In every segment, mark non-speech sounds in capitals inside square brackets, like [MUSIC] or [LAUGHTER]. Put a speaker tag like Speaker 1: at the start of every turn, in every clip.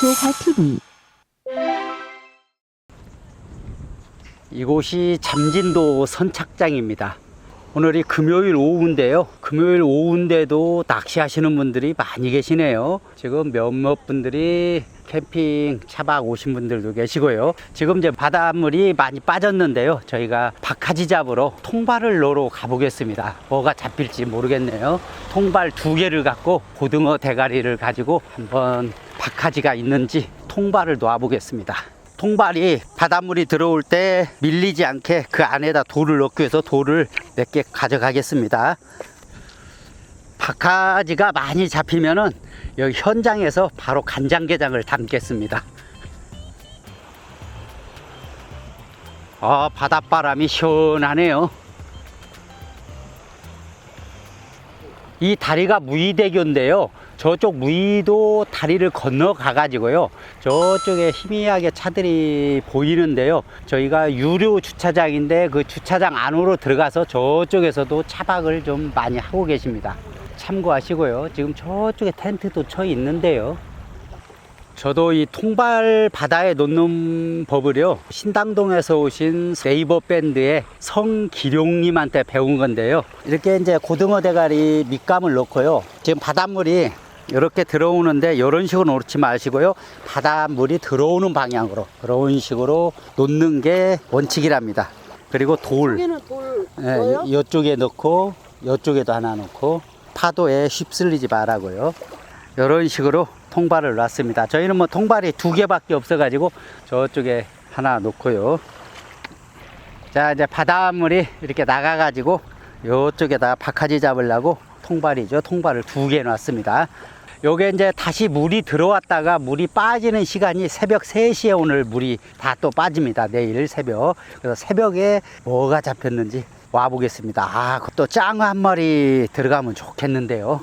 Speaker 1: 조화TV
Speaker 2: 이곳이 잠진도 선착장입니다. 오늘이 금요일 오후인데요. 금요일 오후인데도 낚시하시는 분들이 많이 계시네요. 지금 몇몇 분들이 캠핑 차박 오신 분들도 계시고요. 지금 이제 바닷물이 많이 빠졌는데요. 저희가 박하지 잡으러 통발을 넣으러 가보겠습니다. 뭐가 잡힐지 모르겠네요. 통발 두 개를 갖고 고등어 대가리를 가지고 한번 박하지가 있는지 통발을 놓아 보겠습니다. 통발이 바닷물이 들어올 때 밀리지 않게 그 안에다 돌을 넣기 위해서 돌을 몇 개 가져가겠습니다. 박하지가 많이 잡히면은 여기 현장에서 바로 간장게장을 담겠습니다. 아, 바닷바람이 시원하네요. 이 다리가 무의대교인데요. 저쪽 무의도 다리를 건너 가 가지고요. 저쪽에 희미하게 차들이 보이는데요. 저희가 유료 주차장인데 그 주차장 안으로 들어가서 저쪽에서도 차박을 좀 많이 하고 계십니다. 참고하시고요. 지금 저쪽에 텐트도 쳐 있는데요. 저도 이 통발 바다에 놓는 법을요 신당동에서 오신 네이버 밴드의 성기룡님한테 배운 건데요 이렇게 이제 고등어 대가리 밑감을 넣고요 지금 바닷물이 이렇게 들어오는데 이런 식으로 놓지 마시고요 바닷물이 들어오는 방향으로 그런 식으로 놓는 게 원칙이랍니다 그리고 돌 예? 이- 이쪽에 넣고 이쪽에도 하나 넣고 파도에 휩쓸리지 말라고요. 이런 식으로 통발을 놨습니다. 저희는 뭐 통발이 두 개밖에 없어가지고 저쪽에 하나 놓고요. 자 이제 바닷물이 이렇게 나가가지고 이쪽에다 박하지 잡으려고 통발이죠. 통발을 두 개 놨습니다. 요게 이제 다시 물이 들어왔다가 물이 빠지는 시간이 새벽 3시에 오늘 물이 다 또 빠집니다. 내일 새벽. 그래서 새벽에 뭐가 잡혔는지 와 보겠습니다. 아, 또 짱어 한 마리 들어가면 좋겠는데요.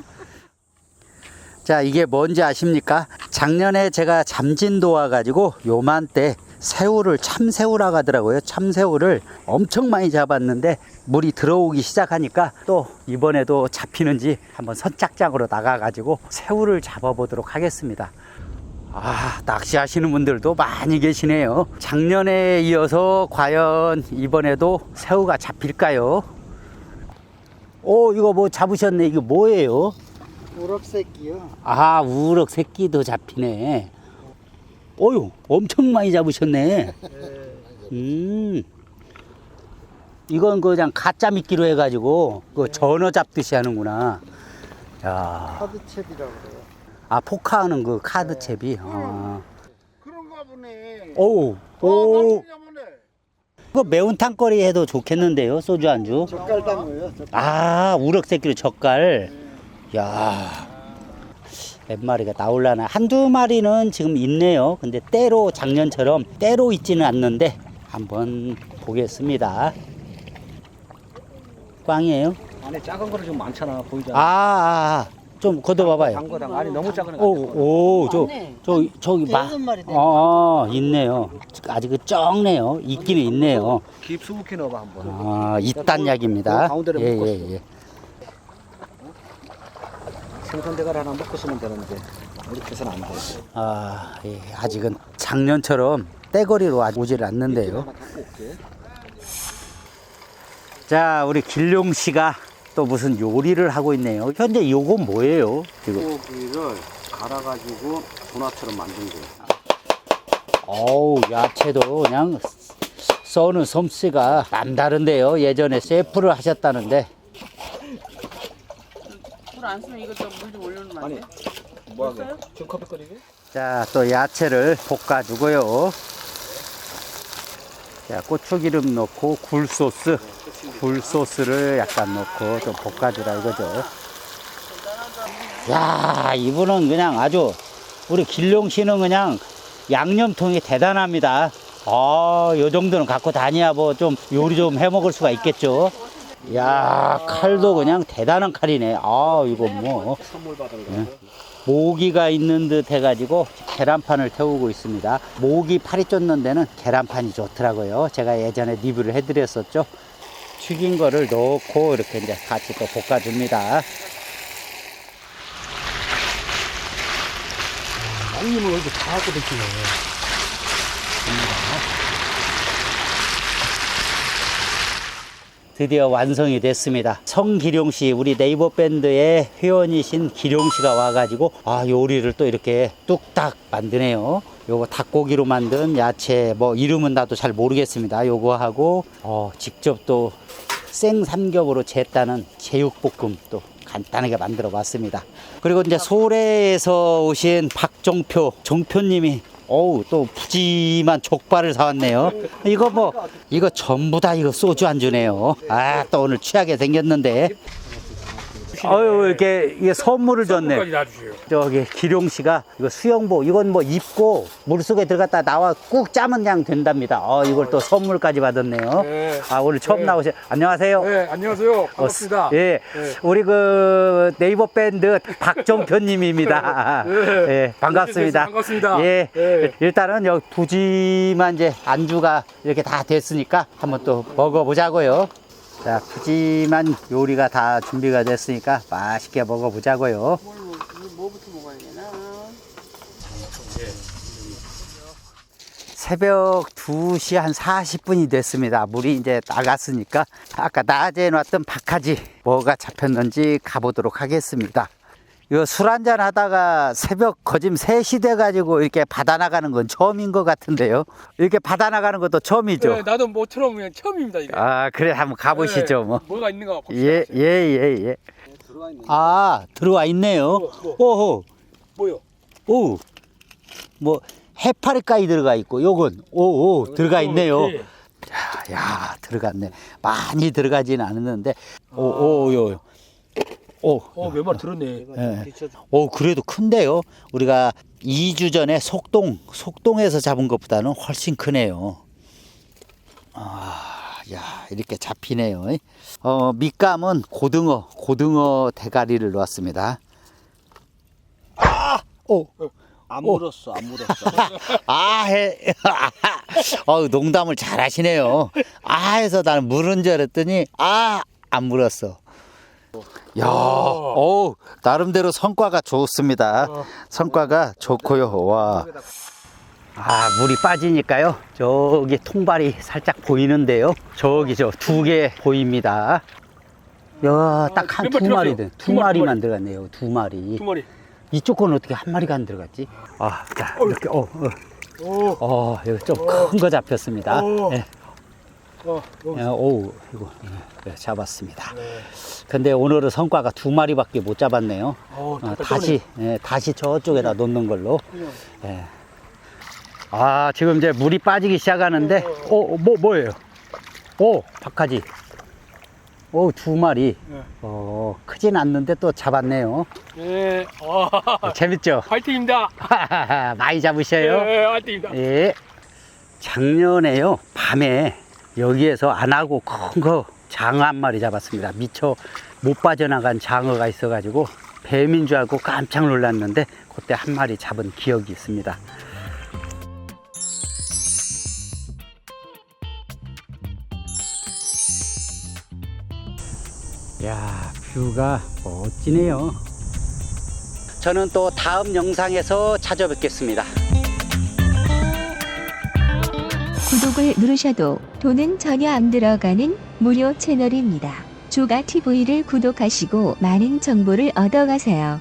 Speaker 2: 자, 이게 뭔지 아십니까? 작년에 제가 잠진도 와가지고 요만때 새우를 참새우라고 하더라고요. 참새우를 엄청 많이 잡았는데 물이 들어오기 시작하니까 또 이번에도 잡히는지 한번 선착장으로 나가가지고 새우를 잡아보도록 하겠습니다. 아, 낚시하시는 분들도 많이 계시네요. 작년에 이어서 과연 이번에도 새우가 잡힐까요? 오, 이거 뭐 잡으셨네. 이거 뭐예요?
Speaker 3: 우럭 새끼요.
Speaker 2: 아, 우럭 새끼도 잡히네. 어유, 엄청 많이 잡으셨네. 음. 이건 그냥 가짜 미끼로 해가지고 그 전어 잡듯이 하는구나. 야,
Speaker 3: 카드채비라고 그래요.
Speaker 2: 아 포카하는 그 카드 채비. 아.
Speaker 3: 그런가 보네.
Speaker 2: 오,
Speaker 3: 어,
Speaker 2: 오,
Speaker 3: 많은가 보네.
Speaker 2: 그 매운탕 거리 해도 좋겠는데요, 소주 안주.
Speaker 3: 젓갈 담아요. 젓갈.
Speaker 2: 아, 우럭 새끼로 젓갈. 야, 몇 마리가 나올라나. 한두 마리는 지금 있네요. 근데 때로 작년처럼 때로 있지는 않는데 한번 보겠습니다. 꽝이에요?
Speaker 4: 안에 작은 거는 좀 많잖아 보이잖아.
Speaker 2: 아, 아, 아. 좀 걷어봐봐요.
Speaker 4: 단거당 안에 너무 작은 거.
Speaker 2: 오, 오, 저, 저기 마,
Speaker 3: 대여섯 마리 되네.
Speaker 2: 어, 있네요. 아직 그 적네요. 있기는 있네요.
Speaker 4: 깊숙이 넣어봐 한번.
Speaker 2: 아, 있단 이야기입니다.
Speaker 4: 그 가운데를
Speaker 2: 예,
Speaker 4: 묶었어.
Speaker 2: 예, 예.
Speaker 4: 생선대가리 하나 먹고 쓰면 되는데 이렇게 해서는 안 돼.
Speaker 2: 아, 예, 아직은 작년처럼 떼거리로 아직 오질 않는데요.
Speaker 4: 하나 갖고 올게.
Speaker 2: 자, 우리 길룡 씨가 또 무슨 요리를 하고 있네요. 현재 요건 뭐예요? 지금.
Speaker 4: 고기를 갈아가지고 도나처럼 만든 거예요.
Speaker 2: 어우, 야채도 그냥 써는 솜씨가 남다른데요. 예전에 셰프를 하셨다는데.
Speaker 3: 물안 쓰면 이것도 물좀 올려놓으면 안
Speaker 4: 아니
Speaker 3: 돼?
Speaker 4: 뭐 하게? 지금 커피 끓이게?
Speaker 2: 자, 또 야채를 볶아주고요. 자, 고추기름 넣고 굴소스, 굴소스를 약간 넣고 좀 볶아주라 이거죠. 야, 이분은 그냥 아주 우리 길룡 씨는 그냥 양념통이 대단합니다. 아, 요 정도는 갖고 다녀야 뭐 좀 요리 좀 해 먹을 수가 있겠죠. 야, 칼도 그냥 대단한 칼이네. 아, 이거 뭐.
Speaker 4: 선물 받은 거.
Speaker 2: 예. 모기가 있는 듯 해가지고 계란판을 태우고 있습니다. 모기 팔이 쫓는 데는 계란판이 좋더라고요. 제가 예전에 리뷰를 해드렸었죠. 튀긴 거를 넣고 이렇게 이제 같이 또 볶아줍니다.
Speaker 1: 양님은 얼굴 다 드시네.
Speaker 2: 드디어 완성이 됐습니다. 성기룡 씨, 우리 네이버 밴드의 회원이신 기룡 씨가 와가지고 아 요리를 또 이렇게 뚝딱 만드네요. 요거 닭고기로 만든 야채 뭐 이름은 나도 잘 모르겠습니다. 요거 하고 어 직접 또 생삼겹으로 쟀다는 제육볶음 또 간단하게 만들어 봤습니다. 그리고 이제 소래에서 오신 박종표 종표님이 어우 또 푸짐한 족발을 사왔네요. 이거 뭐 이거 전부 다 이거 소주 안주네요. 아 또 오늘 취하게 생겼는데. 아유 이렇게 이게 선물을 줬네.
Speaker 1: 놔주세요.
Speaker 2: 저기 기룡 씨가 이거 수영복 이건 뭐 입고 물 속에 들어갔다 나와 꾹 짜면 그냥 된답니다. 어 이걸 또 선물까지 받았네요.
Speaker 1: 네.
Speaker 2: 아 오늘 처음
Speaker 1: 네.
Speaker 2: 나오세요. 안녕하세요.
Speaker 1: 네, 안녕하세요. 반갑습니다.
Speaker 2: 어, 예,
Speaker 1: 네.
Speaker 2: 우리 그 네이버 밴드 박정표님입니다. [LAUGHS]
Speaker 1: 네.
Speaker 2: 예, 반갑습니다.
Speaker 1: 반갑습니다.
Speaker 2: 예,
Speaker 1: 네.
Speaker 2: 일단은 여기 푸짐한 이제 안주가 이렇게 다 됐으니까 한번 또 먹어보자고요. 자, 푸짐한 요리가 다 준비가 됐으니까 맛있게 먹어보자고요. 새벽 2시 한 40분이 됐습니다. 물이 이제 나갔으니까 아까 낮에 놨던 박하지 뭐가 잡혔는지 가보도록 하겠습니다. 이거 술 한잔 하다가 새벽 거짐 3시 돼가지고 이렇게 받아 나가는 건 처음인 것 같은데요. 이렇게 받아 나가는 것도 처음이죠.
Speaker 1: 네, 나도 모처럼 그냥 처음입니다. 이게.
Speaker 2: 아, 그래 한번 가보시죠
Speaker 1: 네,
Speaker 2: 뭐.
Speaker 1: 뭐가 있는가 봅시다.
Speaker 2: 예, 예, 예, 예.
Speaker 3: 들어와 있네.
Speaker 2: 아, 들어와 있네요.
Speaker 1: 뭐, 뭐.
Speaker 2: 오호,
Speaker 1: 뭐요?
Speaker 2: 오. 뭐 해파리까지 들어가 있고 요건 오, 오 들어가 있네요.
Speaker 1: 예.
Speaker 2: 야, 야 들어갔네. 많이 들어가지는 않았는데 오, 오, 요. 오,
Speaker 1: 어, 몇 마리 들었네.
Speaker 2: 예. 오, 그래도 큰데요. 우리가 2주 전에 속동, 속동에서 잡은 것보다는 훨씬 크네요. 아, 야, 이렇게 잡히네요. 어, 밑감은 고등어, 고등어 대가리를 놓았습니다. 아! 오,
Speaker 4: 안 물었어, 안 물었어. [LAUGHS]
Speaker 2: 아, 해. [LAUGHS] 어, 농담을 잘 하시네요. 아, 해서 나는 물은 줄 알았더니, 아, 안 물었어. 야, 오, 나름대로 성과가 좋습니다. 성과가 좋고요. 와. 아, 물이 빠지니까요. 저기 통발이 살짝 보이는데요. 저기 저 두 개 보입니다. 야, 딱한
Speaker 1: 몇마리
Speaker 2: 두 마리,
Speaker 1: 들어갔어요? 두두 마리, 두
Speaker 2: 마리만
Speaker 1: 마리.
Speaker 2: 들어갔네요. 두 마리.
Speaker 1: 두 마리.
Speaker 2: 이쪽 건 어떻게 한 마리가 안 들어갔지? 아, 자, 이렇게, 어, 어.
Speaker 1: 오,
Speaker 2: 어, 이거 좀큰 거 잡혔습니다.
Speaker 1: 오.
Speaker 2: 예.
Speaker 1: 어, 어.
Speaker 2: 예, 오, 이거 예, 잡았습니다.
Speaker 1: 네.
Speaker 2: 근데 오늘은 성과가 두 마리밖에 못 잡았네요.
Speaker 1: 어,
Speaker 2: 어,
Speaker 1: 다
Speaker 2: 다시, 예, 다시 저쪽에다 놓는 걸로. 예. 아, 지금 이제 물이 빠지기 시작하는데, 어, 뭐, 뭐예요? 오, 박하지. 오, 두 마리.
Speaker 1: 네.
Speaker 2: 어, 크진 않는데 또 잡았네요.
Speaker 1: 네. 아,
Speaker 2: 재밌죠? [LAUGHS]
Speaker 1: 화이팅입니다. [LAUGHS]
Speaker 2: 많이 잡으셔요.
Speaker 1: 네, 화이팅입니다.
Speaker 2: 예. 작년에요, 밤에 여기에서 안 하고 큰 거 장어 한 마리 잡았습니다. 미처 못 빠져나간 장어가 있어가지고 뱀인 줄 알고 깜짝 놀랐는데 그때 한 마리 잡은 기억이 있습니다. 야, 뷰가 멋지네요. 저는 또 다음 영상에서 찾아뵙겠습니다.
Speaker 5: 구독을 누르셔도 돈은 전혀 안 들어가는 무료 채널입니다. 조가 TV를 구독하시고 많은 정보를 얻어가세요.